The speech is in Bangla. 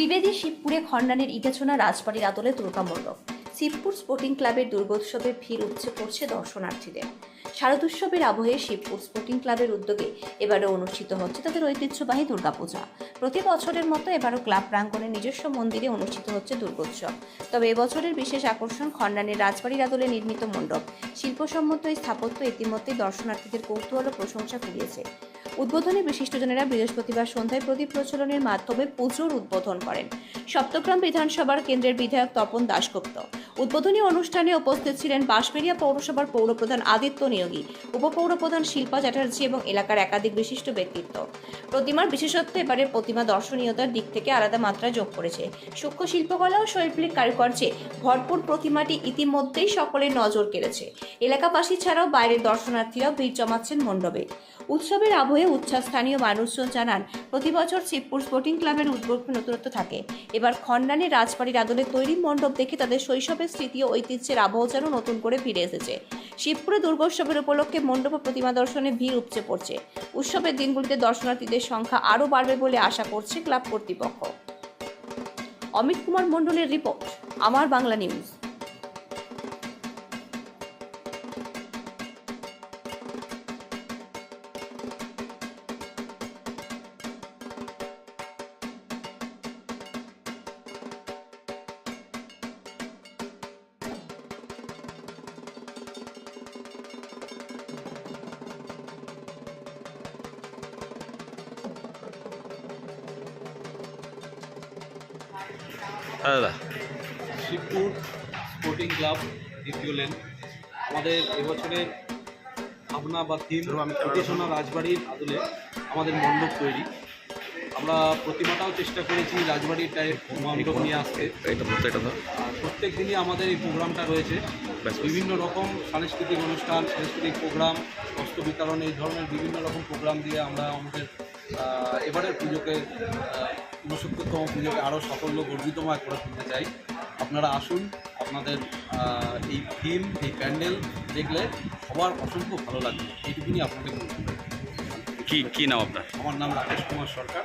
ত্রিবেদী শিবপুরে খণ্ডানের ইটেছোনা রাজবাড়ির আদলে দুর্গা মণ্ডপ। শিবপুর স্পোর্টিং ক্লাবের দুর্গোৎসবে ভিড় উপচে পড়ছে দর্শনার্থীদের। শারদোৎসবের আবহে শিবপুর স্পোর্টিং ক্লাবের উদ্যোগে এবারও অনুষ্ঠিত হচ্ছে তাদের ঐতিহ্যবাহী দুর্গাপূজা। প্রতি বছরের মতো এবারও ক্লাব প্রাঙ্গণে নিজস্ব মন্দিরে অনুষ্ঠিত হচ্ছে দুর্গোৎসব। তবে এবছরের বিশেষ আকর্ষণ খণ্ডানের রাজবাড়ির আদলে নির্মিত মণ্ডপ। শিল্পসম্মত এই স্থাপত্য ইতিমধ্যেই দর্শনার্থীদের কৌতূহল ও প্রশংসা কুড়িয়েছে। উদ্বোধনে বিশিষ্টজনেরা বৃহস্পতিবার সন্ধ্যায় প্রদীপ প্রচলনের মাধ্যমে পুজোর উদ্বোধন করেন। সপ্তগ্রাম বিধানসভার কেন্দ্রের বিধায়ক তপন দাশগুপ্ত। উদ্বোধনী অনুষ্ঠানে উপস্থিত ছিলেন বাঁশবেড়িয়া পৌরসভার পৌরপ্রধান আদিত্য নিয়োগী, উপপৌরপ্রধান শিল্পা চ্যাটার্জি এবং এলাকার একাধিক বিশিষ্ট ব্যক্তিত্ব। প্রতিমার বিশেষত্ব এবারের প্রতিমা দর্শনীয়তার দিক থেকে আলাদা মাত্রা যোগ করেছে। সূক্ষ্ম শিল্পকলা ও শৈল্পিক কারুকার্যে ভরপুর প্রতিমাটি ইতিমধ্যেই সকলের নজর কেড়েছে। এলাকাবাসী ছাড়াও বাইরের দর্শনার্থীরাও ভিড় জমাচ্ছেন মণ্ডপে। উৎসবের আবহে উচ্ছ্বাস স্থানীয় মানুষজন জানান, প্রতি বছর শিবপুর স্পোর্টিং ক্লাবের উদ্যোগে নতুনত্ব থাকে। এবার খণ্ডানে রাজবাড়ির আদলে তৈরি মণ্ডপ দেখে তাদের শৈশবের স্মৃতি ও ঐতিহ্যের আবহ যেন নতুন করে ফিরে এসেছে। শিবপুরে দুর্গোৎসবের উপলক্ষে মণ্ডপ প্রতিমা দর্শনে ভিড় উপচে পড়ছে। উৎসবের দিনগুলিতে দর্শনার্থীদের সংখ্যা আরও বাড়বে বলে আশা করছে ক্লাব কর্তৃপক্ষ। অমিত কুমার মণ্ডলের রিপোর্ট, আমার বাংলা নিউজ। দাদা শিবপুর স্পোর্টিং ক্লাব দ্বিতীয় লেন আমাদের এবছরের ভাবনা বা থিম উদ্দেশনা রাজবাড়ির আদলে আমাদের মণ্ডপ তৈরি। আমরা প্রতিমাটাও চেষ্টা করেছি রাজবাড়ির টাইপ মণ্ডপ নিয়ে আসতে। প্রত্যেক দিনই আমাদের এই প্রোগ্রামটা রয়েছে। ব্যাস। বিভিন্ন রকম সাংস্কৃতিক অনুষ্ঠান সাংস্কৃতিক প্রোগ্রাম বস্ত্র বিতরণ এই ধরনের বিভিন্ন রকম প্রোগ্রাম দিয়ে আমরা আমাদের এবারের পুজোকে ঊনসত্তরতম পুজোকে আরও সাফল্য গর্বিতময় করে তুলতে চাই। আপনারা আসুন আপনাদের এই ফিল্ম এই প্যান্ডেল দেখলে সবার অসংখ্য ভালো লাগবে। এইটুকুনি আপনাদের। কি কি নাম আপনার? আমার নাম রাকেশ কুমার সরকার।